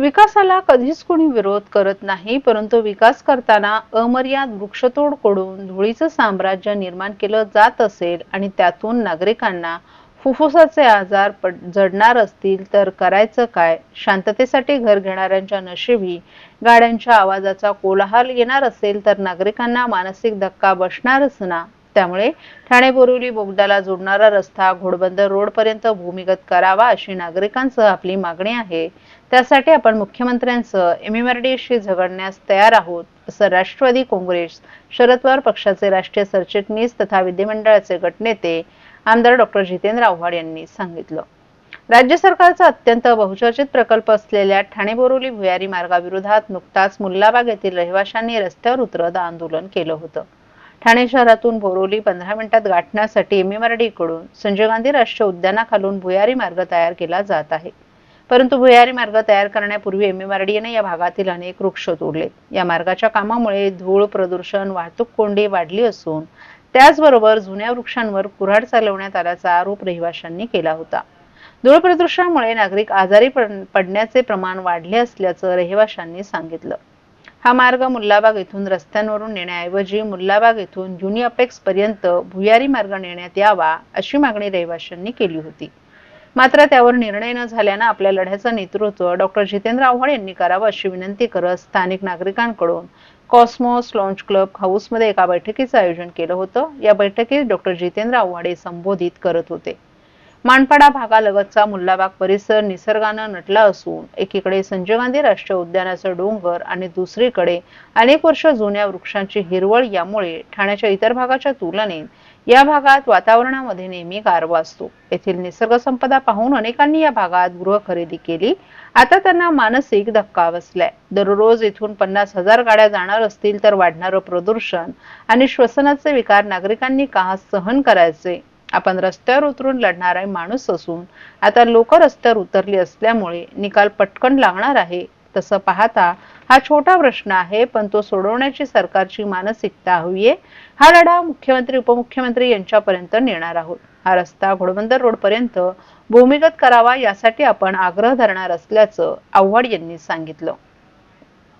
विकासाला कधीच कोणी विरोध करत नाही परंतु विकास करताना अमर्याद वृक्षतोड करून धुळीचं साम्राज्य निर्माण केलं जात असेल आणि त्यातून नागरिकांना फुफ्फुसाचे आजार पड जडणार असतील तर करायचं काय? शांततेसाठी घर घेणाऱ्यांच्या नशिबी गाड्यांच्या आवाजाचा कोलाहल येणार असेल तर नागरिकांना मानसिक धक्का बसणारच ना? त्यामुळे ठाणे बोरिवली बोगद्याला जोडणारा रस्ता घोडबंदर रोड पर्यंत भूमिगत करावा अशी नागरिकांसह आपली मागणी आहे. त्यासाठी आपण मुख्यमंत्र्यांसह एमएमआरडीशी झगडण्यास तयार आहोत असं राष्ट्रवादी काँग्रेस शरद पवार पक्षाचे राष्ट्रीय सरचिटणीस तथा विधिमंडळाचे गटनेते आमदार डॉक्टर जितेंद्र आव्हाड यांनी सांगितलं. राज्य सरकारचा अत्यंत बहुचर्चित प्रकल्प असलेल्या ठाणे बोरिवली भुयारी मार्गाविरोधात नुकताच मुल्लाबाग येथील रहिवाशांनी रस्त्यावर उतरत आंदोलन केलं होतं. ठाणे शहरातून बोरोली पंधरा मिनिटात गाठण्यासाठी एमएमआरडी संजय गांधी राष्ट्रीय उद्यानाखालून भुयारी मार्ग तयार केला जात आहे. परंतु भुयारी मार्ग तयार करण्यापूर्वी एमएमआरडीने या भागातील अनेक वृक्ष तोडले या मार्गाच्या कामामुळे धूळ प्रदूषण वाहतूक कोंडी वाढली असून त्याचबरोबर जुन्या वृक्षांवर कुऱ्हाड चालवण्यात आल्याचा आरोप रहिवाशांनी केला होता. धूळ प्रदूषणामुळे नागरिक आजारी पडण्याचे प्रमाण वाढले असल्याचं रहिवाशांनी सांगितलं. हा मार्ग मुल्लाबाग येथून रस्त्यांवरून नेण्याऐवजी मुल्लाबाग येथून जुनी अपेक्स पर्यंत भुयारी मार्ग नेण्यात यावा अशी मागणी रहिवाशांनी केली होती. मात्र त्यावर निर्णय न झाल्यानं आपल्या लढ्याचं नेतृत्व डॉक्टर जितेंद्र आव्हाड यांनी करावं अशी विनंती करत स्थानिक नागरिकांकडून कॉस्मोस लॉन्च क्लब हाऊसमध्ये एका बैठकीचं आयोजन केलं होतं. या बैठकीत डॉक्टर जितेंद्र आव्हाडे संबोधित करत होते. मानपाडा भागालगतचा मुल्लाबाग परिसर निसर्गानं नटला असून एकीकडे संजय गांधी राष्ट्रीय उद्यानाचं डोंगर आणि दुसरीकडे अनेक वर्ष जुन्या वृक्षांची हिरवळ यामुळे ठाण्याच्या इतर भागाच्या तुलनेत या भागात वातावरणामध्ये नेहमी गारवा असतो. येथील निसर्ग संपदा पाहून अनेकांनी या भागात गृह खरेदी केली. आता त्यांना मानसिक धक्का बसलाय. दररोज इथून पन्नास हजार गाड्या जाणार असतील तर वाढणारं प्रदूषण आणि श्वसनाचे विकार नागरिकांनी का सहन करायचे? आपण रस्त्यावर उतरून लढणारा माणूस असून आता लोक रस्त्यावर उतरली असल्यामुळे निकाल पटकन लागणार आहे. तसं पाहता हा छोटा प्रश्न आहे पण तो सोडवण्याची सरकारची मानसिकता हवीये हा लढा मुख्यमंत्री उपमुख्यमंत्री यांच्यापर्यंत नेणार आहोत. हा रस्ता घोडबंदर रोड पर्यंत भूमिगत करावा यासाठी आपण आग्रह धरणार असल्याचं आव्हाड यांनी सांगितलं.